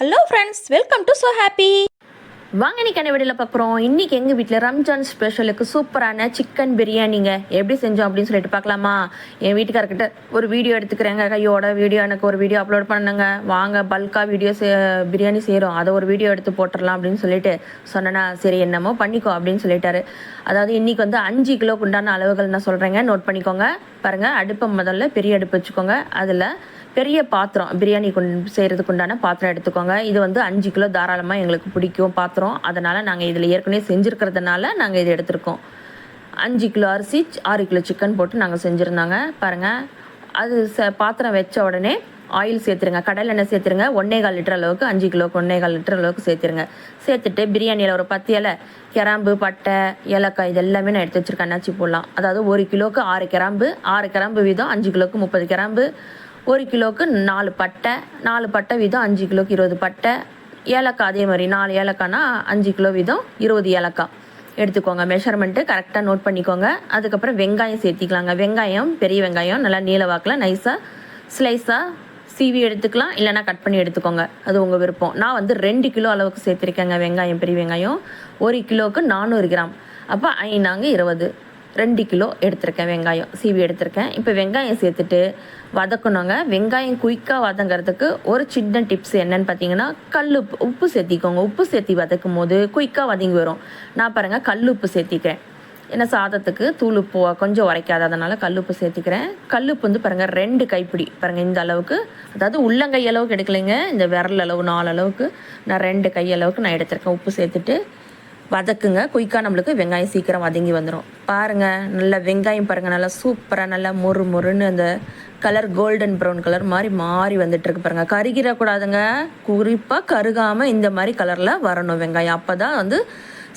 Hello friends welcome to so happy வாங்க இன்னைக்கு என்ன வீடியோவில் பார்க்குறோம்? இன்றைக்கி எங்கள் வீட்டில் ரம்ஜான் ஸ்பெஷலுக்கு சூப்பரான சிக்கன் பிரியாணிங்க. எப்படி செஞ்சோம் அப்படின்னு சொல்லிட்டு பார்க்கலாமா? என் வீட்டுக்காரர்கிட்ட ஒரு வீடியோ எடுத்துக்கிறேங்க. கையோட வீடியோ எனக்கு ஒரு வீடியோ அப்லோட் பண்ணுங்க. வாங்க பல்காக வீடியோ பிரியாணி செய்கிறோம் அதை ஒரு வீடியோ எடுத்து போட்டுடலாம் அப்படின்னு சொல்லிட்டு சொன்னேன்னா சரி என்னமோ பண்ணிக்கோ அப்படின்னு சொல்லிட்டாரு. அதாவது இன்றைக்கி வந்து அஞ்சு கிலோக்கு உண்டான அளவுகள் நான் சொல்கிறேங்க நோட் பண்ணிக்கோங்க. பாருங்கள் அடுப்பை முதல்ல பெரிய அடுப்பு வச்சுக்கோங்க. அதில் பெரிய பாத்திரம் பிரியாணி கொண்டு செய்கிறதுக்கு உண்டான பாத்திரம் எடுத்துக்கோங்க. இது வந்து அஞ்சு கிலோ தாராளமாக எங்களுக்கு பிடிக்கும் பாத்திரம். அதனால் நாங்கள் இதில் ஏற்கனவே செஞ்சுருக்கிறதுனால நாங்கள் இது எடுத்திருக்கோம். அஞ்சு கிலோ அரிசி ஆறு கிலோ சிக்கன் போட்டு நாங்கள் செஞ்சுருந்தாங்க. பாருங்கள் அது ச பாத்திரம் வச்ச உடனே ஆயில் சேர்த்துருங்க. கடல் எண்ணெய் சேர்த்துருங்க. ஒன்றே கால் லிட்டர் அளவுக்கு அஞ்சு கிலோக்கு ஒன்றே கால் லிட்டர் அளவுக்கு சேர்த்துருங்க. சேர்த்துட்டு பிரியாணியில் ஒரு பத்து இலை கிராம்பு பட்டை ஏலக்காய் இது எல்லாமே நான் எடுத்து வச்சிருக்கேன். அன்னாச்சி போடலாம். அதாவது ஒரு கிலோக்கு ஆறு கிராம்பு ஆறு கிராம்பு வீதம் அஞ்சு கிலோக்கு முப்பது கிராம்பு ஒரு கிலோக்கு நாலு பட்டை நாலு பட்டை வீதம் அஞ்சு கிலோவுக்கு இருபது பட்டை. ஏலக்காய் அதே மாதிரி நாலு ஏலக்காய்னா அஞ்சு கிலோ வீதம் இருபது ஏலக்காய். எடுத்துக்கோங்க மெஷர்மெண்ட்டு கரெக்டாக நோட் பண்ணிக்கோங்க. அதுக்கப்புறம் வெங்காயம் சேர்த்திக்கலாங்க. வெங்காயம் பெரிய வெங்காயம் நல்லா நீல வாக்கில் நைஸாக ஸ்லைஸாக சீவி எடுத்துக்கலாம். இல்லைனா கட் பண்ணி எடுத்துக்கோங்க. அது உங்கள் விருப்பம். நான் வந்து ரெண்டு கிலோ அளவுக்கு சேர்த்துருக்கேங்க வெங்காயம் பெரிய வெங்காயம். ஒரு கிலோவுக்கு நானூறு கிராம். அப்போ ஐநாங்க இருபது. ரெண்டு கிலோ எடுத்திருக்கேன் வெங்காயம் சீவி எடுத்திருக்கேன். இப்போ வெங்காயம் சேர்த்துட்டு வதக்கணுங்க. வெங்காயம் குயிக்காக வதங்கிறதுக்கு ஒரு சின்ன டிப்ஸ் என்னன்னு பார்த்தீங்கன்னா கல் உப்பு உப்பு சேர்த்திக்கோங்க. உப்பு சேர்த்தி வதக்கும் போது குயிக்காக வதங்கி வரும். நான் பாருங்கள் கல் உப்பு சேர்த்திக்கிறேன். ஏன்னா சாதத்துக்கு தூள் உப்பு கொஞ்சம் உரைக்காது. அதனால் கல்லுப்பு சேர்த்துக்கிறேன். கல்லுப்பு வந்து பாருங்கள் ரெண்டு கைப்பிடி. பாருங்கள் இந்த அளவுக்கு. அதாவது உள்ளங்கை அளவுக்கு எடுக்கலைங்க. இந்த விரல் அளவு நாலு அளவுக்கு. நான் ரெண்டு கை அளவுக்கு நான் எடுத்திருக்கேன். உப்பு சேர்த்துட்டு வதக்குங்க. குயிக்காக நம்மளுக்கு வெங்காயம் சீக்கிரம் வதங்கி வந்துடும் பாருங்கள் நல்லா வெங்காயம் பாருங்கள் நல்லா சூப்பராக நல்லா மொறு மொறுன்னு அந்த கலர் கோல்டன் ப்ரௌன் கலர் மாதிரி மாறி வந்துட்டுருக்கு பாருங்கள் கருகிடக்கூடாதுங்க. குறிப்பாக கருகாமல் இந்த மாதிரி கலரில் வரணும் வெங்காயம். அப்போ தான் வந்து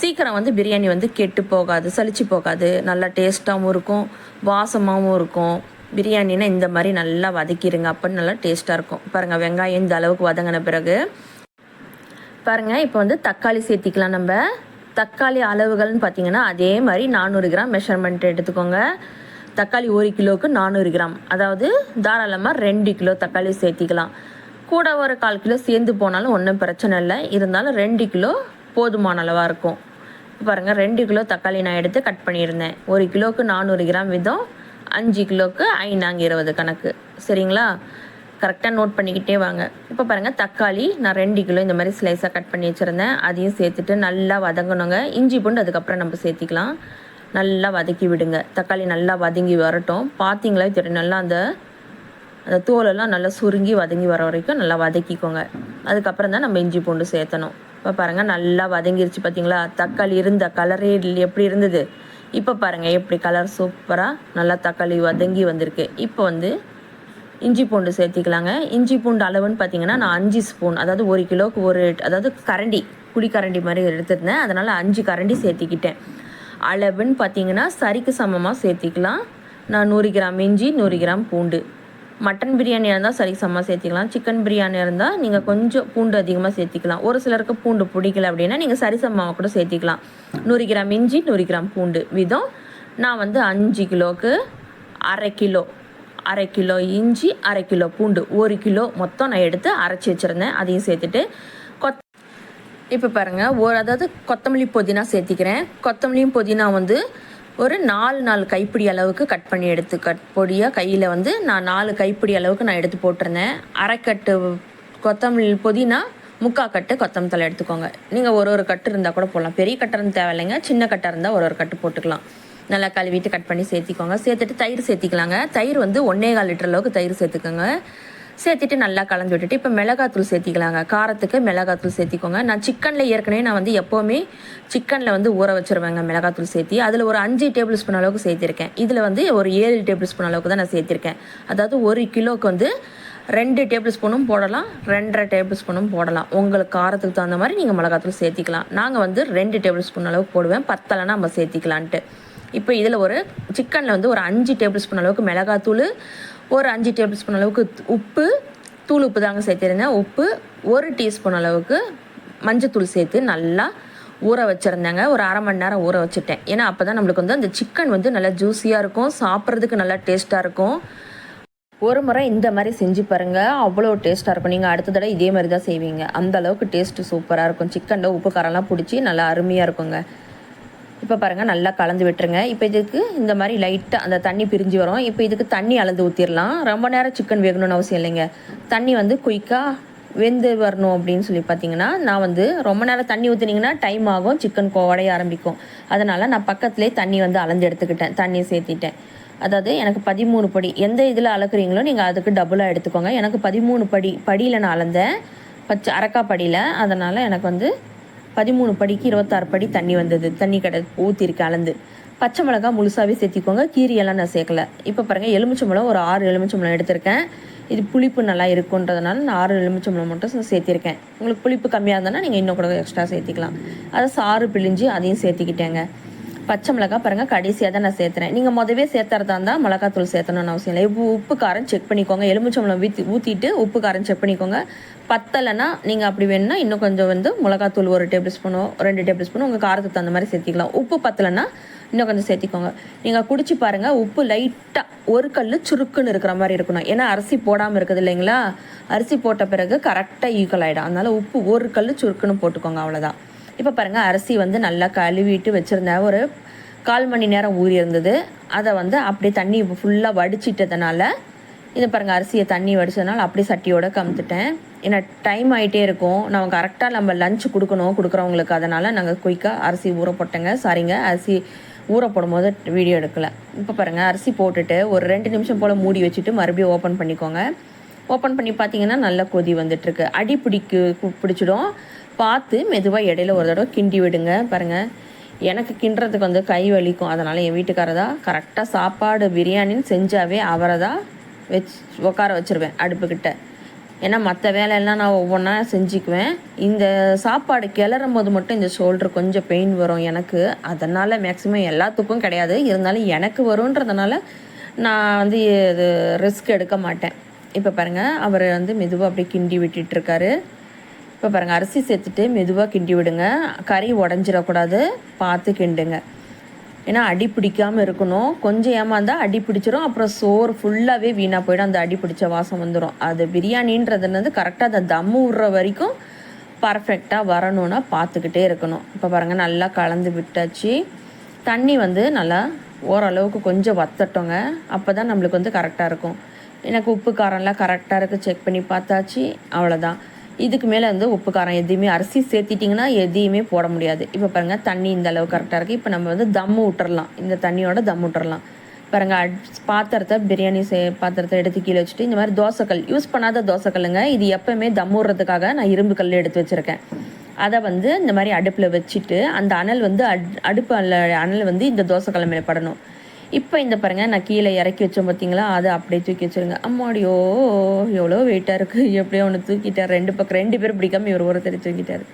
சீக்கிரம் வந்து பிரியாணி வந்து கெட்டு போகாது சளிச்சு போகாது. நல்லா டேஸ்ட்டாகவும் இருக்கும் வாசமாகவும் இருக்கும். பிரியாணினா இந்த மாதிரி நல்லா வதக்கிடுங்க அப்போ நல்லா டேஸ்ட்டாக இருக்கும். பாருங்கள் வெங்காயம் இந்த அளவுக்கு வதங்கின பிறகு. பாருங்கள் இப்போ வந்து தக்காளி சேர்த்திக்கலாம் நம்ம. தக்காளி அளவுகள்னு பார்த்தீங்கன்னா அதே மாதிரி நானூறு கிராம் மெஷர்மெண்ட் எடுத்துக்கோங்க. தக்காளி ஒரு கிலோவுக்கு நானூறு கிராம். அதாவது தாராளமாக ரெண்டு கிலோ தக்காளி சேர்த்திக்கலாம். கூட ஒரு கால் கிலோ சேர்ந்து போனாலும் ஒன்றும் பிரச்சனை இல்லை. இருந்தாலும் ரெண்டு கிலோ போதுமான அளவாக இருக்கும். பாருங்கள் ரெண்டு கிலோ தக்காளி நான் எடுத்து கட் பண்ணியிருந்தேன். ஒரு கிலோவுக்கு நானூறு கிராம் விதம் அஞ்சு கிலோவுக்கு ஐநாங்க இருபது கணக்கு. சரிங்களா? கரெக்டாக நோட் பண்ணிக்கிட்டே வாங்க. இப்போ பாருங்கள் தக்காளி நான் ரெண்டு கிலோ இந்த மாதிரி ஸ்லைஸாக கட் பண்ணி வச்சுருந்தேன். அதையும் சேர்த்துட்டு நல்லா வதங்கணுங்க. இஞ்சி பூண்டு அதுக்கப்புறம் நம்ம சேர்த்திக்கலாம். நல்லா வதக்கி விடுங்க. தக்காளி நல்லா வதங்கி வரட்டும். பார்த்தீங்களா தெரியும் நல்லா அந்த அந்த தோலெல்லாம் நல்லா சுருங்கி வதங்கி வர வரைக்கும் நல்லா வதக்கிக்கோங்க. அதுக்கப்புறம் தான் நம்ம இஞ்சி பூண்டு சேர்த்தணும். இப்போ பாருங்கள் நல்லா வதங்கிருச்சு பார்த்தீங்களா தக்காளி இருந்த கலரே எப்படி இருந்தது? இப்போ பாருங்கள் எப்படி கலர் சூப்பராக நல்லா தக்காளி வதங்கி வந்திருக்கு. இப்போ வந்து இஞ்சி பூண்டு சேர்த்திக்கலாங்க. இஞ்சி பூண்டு அளவுன்னு பார்த்தீங்கன்னா நான் அஞ்சு ஸ்பூன் அதாவது ஒரு கிலோவுக்கு ஒரு அதாவது கரண்டி குழி கரண்டி மாதிரி எடுத்துருந்தேன். அதனால் அஞ்சு கரண்டி சேர்த்திக்கிட்டேன். அளவுன்னு பார்த்தீங்கன்னா சரிக்கு சமமாக சேர்த்திக்கலாம். நான் நூறு கிராம் இஞ்சி நூறு கிராம் பூண்டு. மட்டன் பிரியாணியாக இருந்தால் சரி சமமாக சேர்த்திக்கலாம். சிக்கன் பிரியாணியாக இருந்தால் நீங்கள் கொஞ்சம் பூண்டு அதிகமாக சேர்த்திக்கலாம். ஒரு சிலருக்கு பூண்டு பிடிக்கல அப்படின்னா நீங்கள் சரி சமமாக கூட சேர்த்திக்கலாம். நூறு கிராம் இஞ்சி நூறு கிராம் பூண்டு. விதம் நான் வந்து அஞ்சு கிலோவுக்கு அரை கிலோ அரை கிலோ இஞ்சி அரை கிலோ பூண்டு ஒரு கிலோ மொத்தம் நான் எடுத்து அரைச்சி வச்சுருந்தேன். அதையும் சேர்த்துட்டு கொத் இப்போ பாருங்கள் ஒரு அதாவது கொத்தமல்லி புதினா சேர்த்திக்கிறேன். கொத்தமல்லியும் புதினா வந்து ஒரு நாலு நாலு கைப்பிடி அளவுக்கு கட் பண்ணி எடுத்து கட் பொடியாக கையில் வந்து நான் நாலு கைப்பிடி அளவுக்கு நான் எடுத்து போட்டிருந்தேன். அரைக்கட்டு கொத்தமல்லி புதினா முக்கா கட்டு கொத்தமல்லி தலை எடுத்துக்கோங்க. நீங்கள் ஒரு ஒரு கட்டு இருந்தால் கூட போடலாம். பெரிய கட்டை தேவையில்லைங்க சின்ன கட்டாக இருந்தால் ஒரு ஒரு கட்டு போட்டுக்கலாம். நல்லா கழுவிட்டு கட் பண்ணி சேர்த்திக்கோங்க. சேர்த்துட்டு தயிர் சேர்த்திக்கலாங்க. தயிர் வந்து ஒன்றே கால் லிட்டர் அளவுக்கு தயிர் சேர்த்துக்கோங்க. சேர்த்துட்டு நல்லா கலந்து விட்டுட்டு இப்போ மிளகாத்தூள் சேர்த்திக்கலாங்க. காரத்துக்கு மிளகாத்தூள் சேர்த்திக்கோங்க. நான் சிக்கனில் ஏற்கனவே நான் வந்து எப்போவுமே சிக்கனில் வந்து ஊற வச்சுருவேங்க மிளகாத்தூள் சேர்த்தி. அதில் ஒரு அஞ்சு டேபிள் ஸ்பூன் அளவுக்கு சேர்த்திருக்கேன். இதில் வந்து ஒரு ஏழு டேபிள் ஸ்பூன் அளவுக்கு தான் நான் சேர்த்திருக்கேன். அதாவது ஒரு கிலோவுக்கு வந்து ரெண்டு டேபிள் ஸ்பூனும் போடலாம். ரெண்டரை டேபிள் ஸ்பூனும் போடலாம். உங்களுக்கு காரத்துக்கு தகுந்த மாதிரி நீங்கள் மிளகாத்தூள் சேர்த்திக்கலாம். நாங்கள் வந்து ரெண்டு டேபிள் ஸ்பூன் அளவுக்கு போடுவேன். பத்தலைன்னா நம்ம சேர்த்திக்கலான்ட்டு. இப்போ இதில் ஒரு சிக்கனில் வந்து ஒரு அஞ்சு டேபிள் ஸ்பூன் அளவுக்கு மிளகாத்தூள் ஒரு அஞ்சு டேபிள் ஸ்பூன் அளவுக்கு உப்பு தூள் உப்பு தாங்க சேர்த்துருந்தேன். உப்பு ஒரு டீஸ்பூன் அளவுக்கு மஞ்சத்தூள் சேர்த்து நல்லா ஊற வச்சுருந்தேங்க. ஒரு அரை மணி நேரம் ஊற வச்சுட்டேன். ஏன்னா அப்போ தான் நம்மளுக்கு வந்து அந்த சிக்கன் வந்து நல்லா ஜூஸியாக இருக்கும் சாப்பிட்றதுக்கு நல்லா டேஸ்ட்டாக இருக்கும். ஒரு முறை இந்த மாதிரி செஞ்சு பாருங்கள் அவ்வளோ டேஸ்ட்டாக இருக்கும். நீங்கள் அடுத்த தடவை இதே மாதிரி தான் செய்வீங்க. அந்த அளவுக்கு டேஸ்ட்டு சூப்பராக இருக்கும். சிக்கனில் உப்பு காரம்லாம் பிடிச்சி நல்லா அருமையாக இருக்குங்க. இப்போ பாருங்கள் நல்லா கலந்து விட்டுருங்க. இப்போ இதுக்கு இந்த மாதிரி லைட்டாக அந்த தண்ணி பிரிஞ்சு வரும். இப்போ இதுக்கு தண்ணி அளந்து ஊற்றிடலாம் ரொம்ப நேரம் சிக்கன் வேகணும்னு அவசியம் இல்லைங்க. தண்ணி வந்து குயிக்காக வெந்து வரணும் அப்படின்னு சொல்லி பார்த்தீங்கன்னா நான் வந்து ரொம்ப நேரம் தண்ணி ஊற்றினீங்கன்னா டைம் ஆகும் சிக்கன் உடைய ஆரம்பிக்கும். அதனால் நான் பக்கத்துலேயே தண்ணி வந்து அளந்து எடுத்துக்கிட்டேன். தண்ணியை சேர்த்திட்டேன். அதாவது எனக்கு பதிமூணு படி எந்த இதில் அளக்குறீங்களோ நீங்கள் அதுக்கு டபுளாக எடுத்துக்கோங்க. எனக்கு பதிமூணு படி படியில் நான் அளந்தேன். பச்சை அரக்கா படியில் அதனால் எனக்கு வந்து பதிமூணு படிக்கு இருபத்தாறு படி தண்ணி வந்தது. தண்ணி கடை ஊற்றிருக்கு அளந்து. பச்சை மிளகா முழுசாகவே சேர்த்திக்கோங்க. கீரியெல்லாம் நான் சேர்க்கல. இப்போ பாருங்கள் எலுமிச்சம்பழம் ஒரு ஆறு எலுமிச்சம்பழம் எடுத்திருக்கேன். இது புளிப்பு நல்லா இருக்குன்றதுனால நான் ஆறு எலுமிச்சம்பழம் மட்டும் சேர்த்திருக்கேன். உங்களுக்கு புளிப்பு கம்மியாக இருந்ததுன்னா நீங்கள் இன்னும் கூட எக்ஸ்ட்ரா சேர்த்திக்கலாம். அதை சாறு பிழிஞ்சு அதையும் சேர்த்திக்கிட்டேங்க. பச்சை மிளகாய் பாருங்கள் கடைசியாக தான் நான் சேர்த்துறேன். நீங்கள் முதவே சேர்த்துறதா இருந்தால் மிளகாத்தூள் சேர்த்தணும்னு அவசியம் இல்லை. உப்பு உப்பு காரம் செக் பண்ணிக்கோங்க. எலுமிச்சம்பளம் ஊற்றி ஊற்றிட்டு உப்பு காரம் செக் பண்ணிக்கோங்க. பத்தலைன்னா நீங்கள் அப்படி வேணும்னா இன்னும் கொஞ்சம் வந்து மிளகாத்தூள் ஒரு டேபிள் ஸ்பூனோ ரெண்டு டேபிள் ஸ்பூனோ உங்கள் காரத்துக்கு தகுந்த மாதிரி சேர்த்திக்கலாம். உப்பு பத்தலைன்னா இன்னும் கொஞ்சம் சேர்த்திக்கோங்க. நீங்கள் குடிச்சு பாருங்கள் உப்பு லைட்டாக ஒரு கல் சுருக்குன்னு இருக்கிற மாதிரி இருக்கணும். ஏன்னா அரிசி போடாமல் இருக்குது இல்லைங்களா? அரிசி போட்ட பிறகு கரெக்டாக ஈக்குவல் ஆகிடும் அதனால் உப்பு ஒரு கல் சுருக்குன்னு போட்டுக்கோங்க அவ்வளோதான் இப்போ பாருங்கள் அரிசி வந்து நல்லா கழுவிட்டு வச்சுருந்தேன் ஒரு கால் மணி நேரம் ஊறி இருந்தது. அதை வந்து அப்படியே தண்ணி ஃபுல்லாக வடிச்சிட்டதுனால இது பாருங்கள் அரிசியை தண்ணி வடிச்சதுனால அப்படியே சட்டியோட கமுத்துட்டேன். ஏன்னா டைம் ஆகிட்டே இருக்கும். நம்ம கரெக்டாக நம்ம லஞ்ச் கொடுக்கணும் கொடுக்குறவங்களுக்கு. அதனால் நாங்கள் குயிக்காக அரிசி ஊற போட்டேங்க. சாரிங்க அரிசி ஊற போடும்போது வீடியோ எடுக்கலை. இப்போ பாருங்கள் அரிசி போட்டுட்டு ஒரு ரெண்டு நிமிஷம் போல் மூடி வச்சுட்டு மறுபடியும் ஓப்பன் பண்ணிக்கோங்க. ஓப்பன் பண்ணி பார்த்தீங்கன்னா நல்லா கொதி வந்துட்டுருக்கு. அடி பிடிக்கு பிடிச்சிடும். பார்த்து மெதுவாக இடையில ஒரு தடவை கிண்டி விடுங்க பாருங்கள் எனக்கு கிண்டுறதுக்கு வந்து கை வலிக்கும். அதனால் என் வீட்டுக்காரர் தான் கரெக்டாக சாப்பாடு பிரியாணின்னு செஞ்சாவே அவரை தான் வச்சு உட்கார வச்சுருவேன் அடுப்புக்கிட்ட. ஏன்னா மற்ற வேலையெல்லாம் நான் ஒவ்வொன்றா செஞ்சுக்குவேன். இந்த சாப்பாடு கிளறும் போது மட்டும் இந்த ஷோல்டர் கொஞ்சம் பெயின் வரும் எனக்கு. அதனால் மேக்ஸிமம் எல்லாத்துக்கும் கிடையாது. இருந்தாலும் எனக்கு வரும்ன்றதுனால நான் வந்து இது ரிஸ்க் எடுக்க மாட்டேன். இப்போ பாருங்கள் அவர் வந்து மெதுவாக அப்படியே கிண்டி விட்டுட்ருக்காரு இப்போ பாருங்கள் அரிசி சேர்த்துட்டு மெதுவாக கிண்டி விடுங்க. கறி உடஞ்சிடக்கூடாது. பார்த்து கிண்டுங்க. ஏன்னா அடி பிடிக்காமல் இருக்கணும். கொஞ்சம் ஏமாந்தால் அடி பிடிச்சிரும். அப்புறம் சோறு ஃபுல்லாகவே வீணாக போயிடும். அந்த அடி பிடிச்ச வாசம் வந்துடும் அது பிரியாணின்றது வந்து கரெக்டாக அந்த தம்மு விடுற வரைக்கும் பர்ஃபெக்டாக வரணும்னா பார்த்துக்கிட்டே இருக்கணும். இப்போ பாருங்கள் நல்லா கலந்து விட்டாச்சு. தண்ணி வந்து நல்லா ஓரளவுக்கு கொஞ்சம் வத்தட்டோங்க. அப்போ தான் நம்மளுக்கு வந்து கரெக்டாக இருக்கும். எனக்கு உப்பு காரம்லாம் கரெக்டாக இருக்குது செக் பண்ணி பார்த்தாச்சு. அவ்வளோதான் இதுக்கு மேலே வந்து உப்பு காரம் எதையுமே அரிசி சேர்த்திட்டிங்கன்னா எதையுமே போட முடியாது. இப்போ பாருங்கள் தண்ணி இந்த அளவு கரெக்டாக இருக்குது இப்போ நம்ம வந்து தம்மு விட்டுறலாம் இந்த தண்ணியோட தம் விட்டுறலாம் பாருங்க பாத்திரத்தை பிரியாணி சே பாத்திரத்தை எடுத்து கீழே வச்சுட்டு இந்த மாதிரி தோசைக்கல் யூஸ் பண்ணாத தோசைக்கல்லுங்க. இது எப்போவுமே தம்முறதுக்காக நான் இரும்பு கல் எடுத்து வச்சுருக்கேன். அதை வந்து இந்த மாதிரி அடுப்பில் வச்சுட்டு அந்த அனல் வந்து அட் அடுப்பு அனல் வந்து இந்த தோசைக்கல் மேலே படணும். இப்போ இந்த பாருங்க நான் கீழே இறக்கி வச்சோம் பார்த்தீங்களா அதை அப்படியே தூக்கி வச்சுருங்க. அம்மாடியோ எவ்வளோ வெயிட்டாக இருக்குது எப்படியோ ஒன்று தூக்கிட்டார். ரெண்டு பக்கம் ரெண்டு பேரும் பிடிக்காம இவர் ஒருத்தர் தூக்கிட்டார்.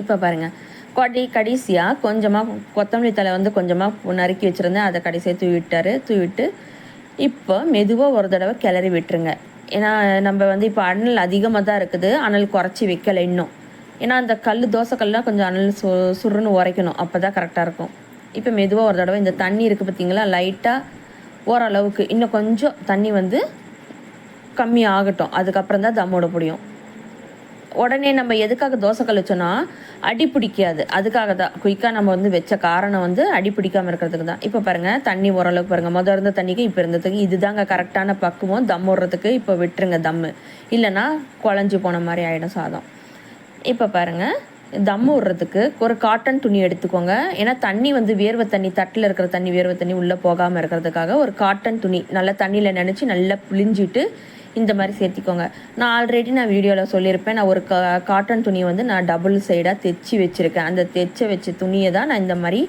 இப்போ பாருங்கள் கொடி கடைசியாக கொஞ்சமாக கொத்தமல்லி தலை வந்து கொஞ்சமாக நறுக்கி வச்சுருந்தேன். அதை கடைசியாக தூவிட்டார். தூவிட்டு இப்போ மெதுவாக ஒரு தடவை கிளறி விட்டுருங்க. ஏன்னா நம்ம வந்து இப்போ அனல் அதிகமாக தான் இருக்குது. அனல் குறைச்சி வைக்கலை இன்னும். ஏன்னா அந்த கல் தோசைக்கல்லாம் கொஞ்சம் அனல் சு சுருன்னு உரைக்கணும். அப்போ தான் கரெக்டாக இருக்கும். இப்போ மெதுவாக ஒரு தடவை இந்த தண்ணி இருக்குது பார்த்தீங்களா லைட்டாக ஓரளவுக்கு இன்னும் கொஞ்சம் தண்ணி வந்து கம்மி ஆகட்டும். அதுக்கப்புறம் தான் தம்மோட முடியும். உடனே நம்ம எதுக்காக தோசை கழிச்சோன்னா அடி பிடிக்காது. அதுக்காக தான். குயிக்காக நம்ம வந்து வச்ச காரணம் வந்து அடி பிடிக்காமல் இருக்கிறதுக்கு தான். இப்போ பாருங்கள் தண்ணி ஓரளவுக்கு பாருங்கள் முதல் இருந்த தண்ணிக்கு இப்போ இருந்ததுக்கு இதுதாங்க கரெக்டான பக்குவம். தம் விடுறதுக்கு இப்போ விட்டுருங்க தம்மு. இல்லைன்னா குழஞ்சி போன மாதிரி ஆகிடும் சாதம். இப்போ பாருங்கள் தம் விடுறதுக்கு ஒரு காட்டன் துணி எடுத்துக்கோங்க. ஏன்னா தண்ணி வந்து வேர்வை தண்ணி தட்டில் இருக்கிற தண்ணி வேர்வை தண்ணி உள்ளே போகாமல் இருக்கிறதுக்காக ஒரு காட்டன் துணி நல்லா தண்ணியில் நினச்சி நல்லா புளிஞ்சிட்டு இந்த மாதிரி சேர்த்திக்கோங்க. நான் ஆல்ரெடி நான் வீடியோவில் சொல்லியிருப்பேன். நான் ஒரு கா காட்டன் துணியை வந்து நான் டபுள் சைடாக தைச்சி வச்சுருக்கேன். அந்த தைச்ச வச்ச துணியை தான் நான் இந்த மாதிரி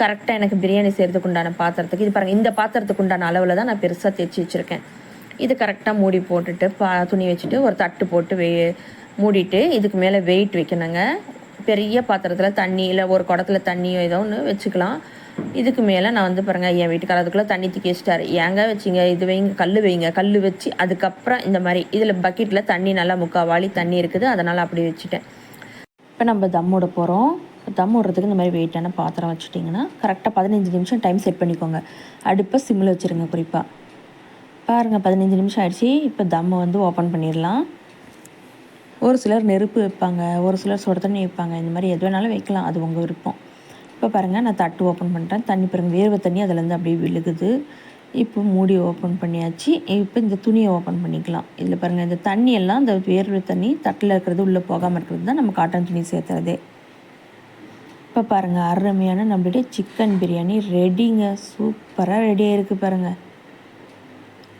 கரெக்டாக எனக்கு பிரியாணி செய்கிறதுக்கு உண்டான பாத்திரத்துக்கு இது பாருங்கள் இந்த பாத்திரத்துக்கு உண்டான அளவில் தான் நான் பெருசாக தைச்சி வச்சுருக்கேன். இது கரெக்டாக மூடி போட்டுட்டு பா துணி வச்சுட்டு ஒரு தட்டு போட்டு வெ மூடிட்டு இதுக்கு மேலே வெயிட் வைக்கணுங்க. பெரிய பாத்திரத்தில் தண்ணி இல்லை ஒரு குடத்துல தண்ணியோ ஏதோ ஒன்று வச்சுக்கலாம். இதுக்கு மேலே நான் வந்து பாருங்கள் என் வீட்டுக்கார அதுக்குள்ளே தண்ணி தூக்கி வச்சிட்டாரு. ஏங்க வச்சிங்க? இது வைங்க கல் வைங்க. கல் வச்சு அதுக்கப்புறம் இந்த மாதிரி இதில் பக்கெட்டில் தண்ணி நல்லா முக்காவாளி தண்ணி இருக்குது. அதனால் அப்படி வச்சுட்டேன். இப்போ நம்ம தம் விட போகிறோம் தம் விடுறதுக்கு இந்த மாதிரி வெயிட்டான பாத்திரம் வச்சுட்டிங்கன்னா கரெக்டாக பதினஞ்சு நிமிஷம் டைம் செட் பண்ணிக்கோங்க. அடுப்பை சிம்மில் வச்சுருங்க குறிப்பாக பாருங்கள் பதினஞ்சு நிமிஷம் ஆயிடுச்சு. இப்போ தம்மை வந்து ஓப்பன் பண்ணிடலாம். ஒரு சிலர் நெருப்பு வைப்பாங்க ஒரு சிலர் சுட தண்ணி வைப்பாங்க இந்த மாதிரி எது வேணாலும் வைக்கலாம். அது உங்கள் விருப்பம். இப்போ பாருங்கள் நான் தட்டு ஓப்பன் பண்ணிட்டேன். தண்ணி பாருங்கள் வேர்வை தண்ணி அதுலேருந்து அப்படியே விழுகுது. இப்போ மூடி ஓப்பன் பண்ணியாச்சு. இப்போ இந்த துணியை ஓப்பன் பண்ணிக்கலாம். இதில் பாருங்கள் இந்த தண்ணி எல்லாம் இந்த வேர்வை தண்ணி தட்டில் இருக்கிறது உள்ளே போகாமல் இருக்கிறது தான் நம்ம காட்டன் துணி சேர்த்துறதே இப்போ பாருங்கள் அருமையான நம்மளுடைய சிக்கன் பிரியாணி ரெடிங்க சூப்பராக ரெடியாக இருக்குது பாருங்கள்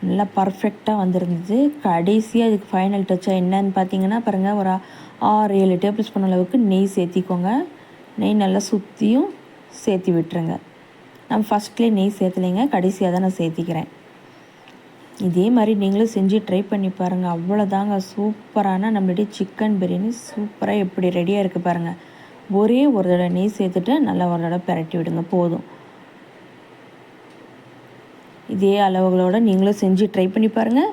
நல்லா பர்ஃபெக்டாக வந்திருந்தது. கடைசியாக இதுக்கு ஃபைனல் டச்சாக என்னன்னு பார்த்தீங்கன்னா பாருங்கள் ஒரு ஆறு ஏழு டேபிள் ஸ்பூன் அளவுக்கு நெய் சேர்த்திக்கோங்க. நெய் நல்லா சுற்றியும் சேர்த்தி விட்டுருங்க. நான் ஃபஸ்ட்லேயே நெய் சேர்த்துலைங்க கடைசியாக தான் நான் சேர்த்திக்கிறேன். இதே மாதிரி நீங்களும் செஞ்சு ட்ரை பண்ணி பாருங்கள் அவ்வளோதாங்க சூப்பரான நம்மளுடைய சிக்கன் பிரியாணி சூப்பராக எப்படி ரெடியாக இருக்குது பாருங்கள் ஒரே ஒரு தடவை நெய் சேர்த்துட்டு நல்லா ஒரு தடவை பிரட்டி விடுங்க போதும். இதே அளவுகளோட நீங்களும் செஞ்சு ட்ரை பண்ணி பாருங்கள்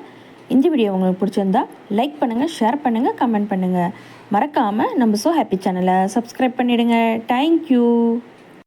இந்த வீடியோ உங்களுக்கு பிடிச்சிருந்தா லைக் பண்ணுங்கள் ஷேர் பண்ணுங்கள் கமெண்ட் பண்ணுங்கள் மறக்காமல் நம்ம ஸோ ஹாப்பி சேனலை சப்ஸ்கிரைப் பண்ணிவிடுங்க தேங்க்யூ